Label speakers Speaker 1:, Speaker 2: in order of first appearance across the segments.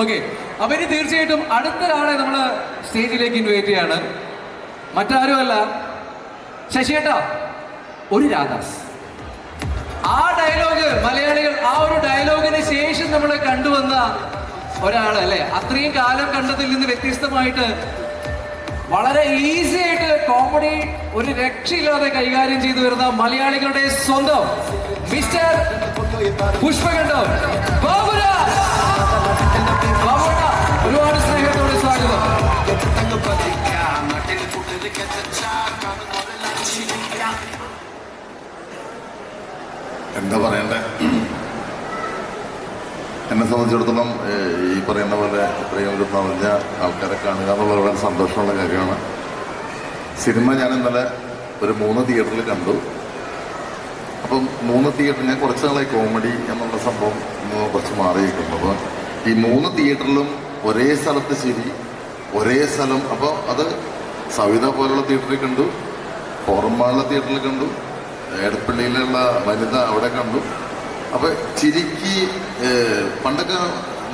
Speaker 1: Okay അപ്പൊ ഇനി തീർച്ചയായിട്ടും അടുത്ത ഒരാളെ നമ്മൾ സ്റ്റേജിലേക്ക് ഇൻവൈറ്റ് ചെയ്യാണ്. മറ്റാരുമല്ല. ശശിയേട്ടാ ഒരു രാധാസ്. ആ ഡയലോഗ് മലയാളികൾ ആ ഒരു ഡയലോഗിന് ശേഷം നമ്മൾ കണ്ടുവന്ന ഒരാൾ അല്ലെ? അത്രയും കാലം കണ്ടതിൽ നിന്ന് വ്യത്യസ്തമായിട്ട് വളരെ ഈസി ആയിട്ട് കോമഡി ഒരു രക്ഷയില്ലാതെ കൈകാര്യം ചെയ്തു വരുന്ന മലയാളികളുടെ സ്വന്തം മിസ്റ്റർ പുഷ്പകണ്ഠം.
Speaker 2: പറയണ്ടേ? എന്നെ സംബന്ധിച്ചിടത്തോളം ഈ പറയുന്ന പോലെ ഇത്രയും ഒരു നിറഞ്ഞ ആൾക്കാരെ കാണുക എന്നുള്ളത് വളരെ സന്തോഷമുള്ള കാര്യമാണ്. സിനിമ ഞാൻ ഇന്നലെ ഒരു മൂന്ന് തിയേറ്ററിൽ കണ്ടു. അപ്പം മൂന്ന് തിയേറ്റർ ഞാൻ കുറച്ച് നാളായി കോമഡി എന്നുള്ള സംഭവം കുറച്ച് മാറിയിരിക്കുന്നു അപ്പോൾ ഈ മൂന്ന് തിയേറ്ററിലും ഒരേ സ്ഥലത്ത് ശരി ഒരേ സ്ഥലം. അപ്പോൾ അത് സവിത പോലുള്ള തിയേറ്ററിൽ കണ്ടു ഫോറമ്മാളുള്ള തിയേറ്ററിൽ കണ്ടു എടപ്പള്ളിയിലുള്ള വനിത അവിടെ കണ്ടു. അപ്പൊ ചിരിക്ക് പണ്ടൊക്കെ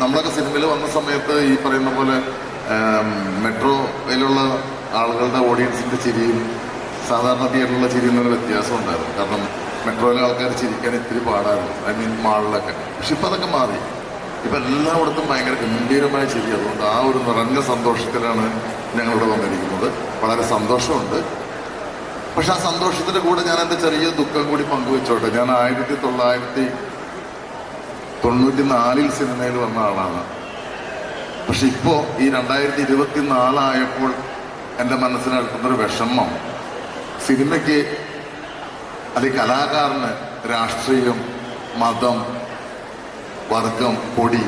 Speaker 2: നമ്മളൊക്കെ സിനിമയിൽ വന്ന സമയത്ത് ഈ പറയുന്ന പോലെ മെട്രോയിലുള്ള ആളുകളുടെ ഓഡിയൻസിന്റെ ചിരിയും സാധാരണ തിയേറ്ററിലുള്ള ചിരിയും തമ്മിൽ വ്യത്യാസം ഉണ്ടായിരുന്നു. കാരണം മെട്രോയിലെ ആൾക്കാർ ചിരിക്കാൻ ഇത്തിരി പാടായിരുന്നു. ഐ മീൻ മാളിലൊക്കെ. പക്ഷെ ഇപ്പൊ അതൊക്കെ മാറി. ഇപ്പൊ എല്ലായിടത്തും ഭയങ്കര ഗംഭീരമായ ചിരി. അതുകൊണ്ട് ആ ഒരു നിറഞ്ഞ സന്തോഷത്തിലാണ് ഞങ്ങളിവിടെ വന്നിരിക്കുന്നത്. വളരെ സന്തോഷമുണ്ട്. പക്ഷെ ആ സന്തോഷത്തിന്റെ കൂടെ ഞാൻ എന്റെ ചെറിയ ദുഃഖം കൂടി പങ്കുവെച്ചോട്ടെ. ഞാൻ ആയിരത്തി തൊള്ളായിരത്തി തൊണ്ണൂറ്റി നാലിൽ സിനിമയിൽ വന്ന ആളാണ്. പക്ഷെ ഇപ്പോ ഈ രണ്ടായിരത്തി ഇരുപത്തി നാലായപ്പോൾ എന്റെ മനസ്സിനടുക്കുന്നൊരു വിഷമം. സിനിമയ്ക്ക് അല്ലെങ്കിൽ കലാകാരന് രാഷ്ട്രീയം മതം വർഗം പൊടി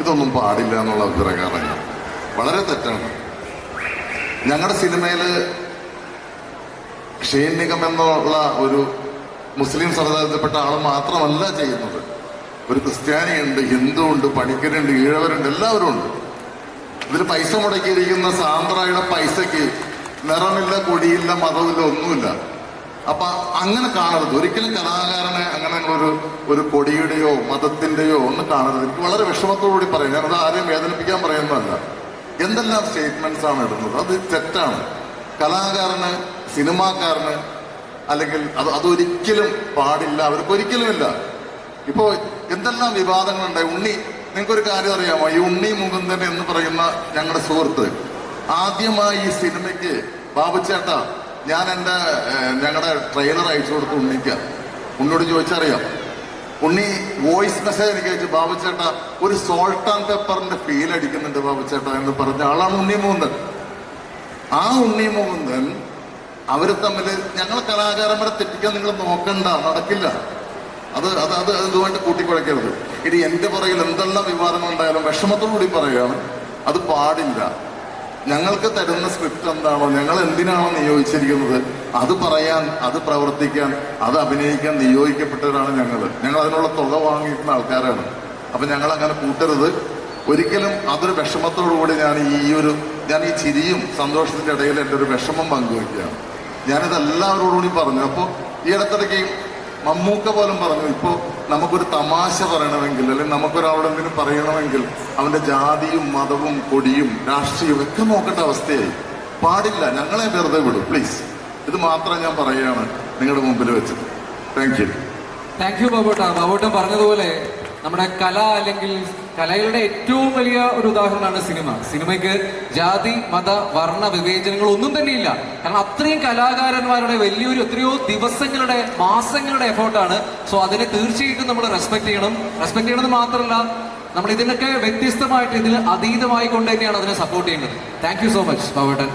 Speaker 2: ഇതൊന്നും പാടില്ല എന്നുള്ള അഭിപ്രായം. വളരെ തെറ്റാണ്. ഞങ്ങളുടെ സിനിമയിൽ ഷെയ്ൻ നിഗം എന്നുള്ള ഒരു മുസ്ലിം സമുദായത്തിൽപ്പെട്ട ആൾ മാത്രമല്ല ചെയ്യുന്നത്. ഒരു ക്രിസ്ത്യാനിയുണ്ട് ഹിന്ദു ഉണ്ട് പണിക്കരുണ്ട് ഈഴവരുണ്ട് എല്ലാവരും ഉണ്ട്. ഇതിൽ പൈസ മുടക്കിയിരിക്കുന്ന സാന്ദ്രയുടെ പൈസയ്ക്ക് നിറമില്ല കൊടിയില്ല മതമില്ല ഒന്നുമില്ല. അപ്പൊ അങ്ങനെ കാണരുത്. ഒരിക്കലും കലാകാരനെ അങ്ങനെ ഒരു ഒരു കൊടിയുടെയോ മതത്തിന്റെയോ ഒന്നും കാണരുത്. എനിക്ക് വളരെ വിഷമത്തോടുകൂടി പറയും. ഞാനത് ആരെയും വേദനിപ്പിക്കാൻ പറയുന്നതല്ല. എന്തെല്ലാം സ്റ്റേറ്റ്മെന്റ്സ് ആണ് ഇടുന്നത്? അത് തെറ്റാണ്. കലാകാരന് സിനിമാക്കാരന് അല്ലെങ്കിൽ അത് അതൊരിക്കലും പാടില്ല അവർക്ക് ഒരിക്കലുമില്ല ഇപ്പോ എന്തെല്ലാം വിവാദങ്ങളുണ്ടായി ഉണ്ണി നിങ്ങൾക്കൊരു കാര്യം അറിയാമോ? ഈ ഉണ്ണി മുകുന്ദൻ എന്ന് പറയുന്ന ഞങ്ങളുടെ സുഹൃത്ത് ആദ്യമായി ഈ സിനിമയ്ക്ക് ബാബുച്ചേട്ട ഞാൻ എന്റെ ഞങ്ങളുടെ ട്രെയിലർ അയച്ചു കൊടുത്ത് ഉണ്ണിക്ക. ഉണ്ണിയോട് ചോദിച്ചറിയാം. ഉണ്ണി വോയിസ് മെസ്സേജ് എനിക്ക് അയച്ചു. ബാബുച്ചേട്ട ഒരു സോൾട്ട് ആൻഡ് പെപ്പറിന്റെ ഫീൽ അടിക്കുന്നുണ്ട് ബാബുച്ചേട്ട എന്ന് പറഞ്ഞ ആളാണ് ഉണ്ണി മുകുന്ദൻ. ആ ഉണ്ണി മുകുന്ദൻ അവർ തമ്മിൽ ഞങ്ങൾ കലാകാരന്മാരെ തെറ്റിക്കാൻ നിങ്ങൾ നോക്കണ്ട നടക്കില്ല. അത് അത് അത് ഇതുമായിട്ട് കൂട്ടിക്കുഴക്കരുത്. ഇനി എന്റെ പുറകിൽ എന്തെല്ലാം വിവാദങ്ങൾ ഉണ്ടായാലും വിഷമത്തോടുകൂടി പറയുകയാണ് അത് പാടില്ല. ഞങ്ങൾക്ക് തരുന്ന സ്ക്രിപ്റ്റ് എന്താണോ ഞങ്ങൾ എന്തിനാണോ നിയോഗിച്ചിരിക്കുന്നത് അത് പറയാൻ അത് പ്രവർത്തിക്കാൻ അത് അഭിനയിക്കാൻ നിയോഗിക്കപ്പെട്ടവരാണ് ഞങ്ങൾ ഞങ്ങൾ അതിനുള്ള തുക വാങ്ങിയിരുന്ന ആൾക്കാരാണ്. അപ്പൊ ഞങ്ങൾ അങ്ങനെ കൂട്ടരുത്. ഒരിക്കലും അതൊരു വിഷമത്തോടുകൂടി ഞാൻ ഈ ഒരു ഞാൻ ഈ ചിരിയും സന്തോഷത്തിന്റെ ഇടയിൽ എന്റെ ഒരു വിഷമം പങ്കുവയ്ക്കുകയാണ്. ഞാനിത് എല്ലാവരോടുകൂടി പറഞ്ഞു. അപ്പോൾ ഈ ഇടത്തിടയ്ക്ക് മമ്മൂക്ക പോലും പറഞ്ഞു ഇപ്പോൾ നമുക്കൊരു തമാശ പറയണമെങ്കിൽ അല്ലെങ്കിൽ നമുക്കൊരാളോട് എന്തെങ്കിലും പറയണമെങ്കിൽ അവന്റെ ജാതിയും മതവും കൊടിയും രാഷ്ട്രീയവും ഒക്കെ നോക്കേണ്ട അവസ്ഥയായി. പാടില്ല ഞങ്ങളെ വെറുതെ വിടും. പ്ലീസ് ഇത് മാത്രം ഞാൻ പറയുകയാണ് നിങ്ങളുടെ മുമ്പിൽ വെച്ചത് താങ്ക് യു.
Speaker 1: താങ്ക് യു ബാബോട്ട. ബാബോട്ടൻ പറഞ്ഞതുപോലെ നമ്മുടെ കല അല്ലെങ്കിൽ കലയുടെ ഏറ്റവും വലിയ ഒരു ഉദാഹരണമാണ് സിനിമ. സിനിമയ്ക്ക് ജാതി മത വർണ വിവേചനങ്ങൾ ഒന്നും തന്നെ ഇല്ല കാരണം അത്രയും കലാകാരന്മാരുടെ വലിയൊരു എത്രയോ ദിവസങ്ങളുടെ മാസങ്ങളുടെ എഫേർട്ടാണ്. സോ അതിനെ തീർച്ചയായിട്ടും നമ്മൾ റെസ്പെക്ട് ചെയ്യണം. റെസ്പെക്ട് ചെയ്യണമെന്ന് മാത്രമല്ല നമ്മൾ ഇതിനൊക്കെ വ്യത്യസ്തമായിട്ട് ഇതിൽ അതീതമായി കൊണ്ട് തന്നെയാണ് അതിനെ സപ്പോർട്ട് ചെയ്യേണ്ടത്. Thank so much ബാബോട്ടൻ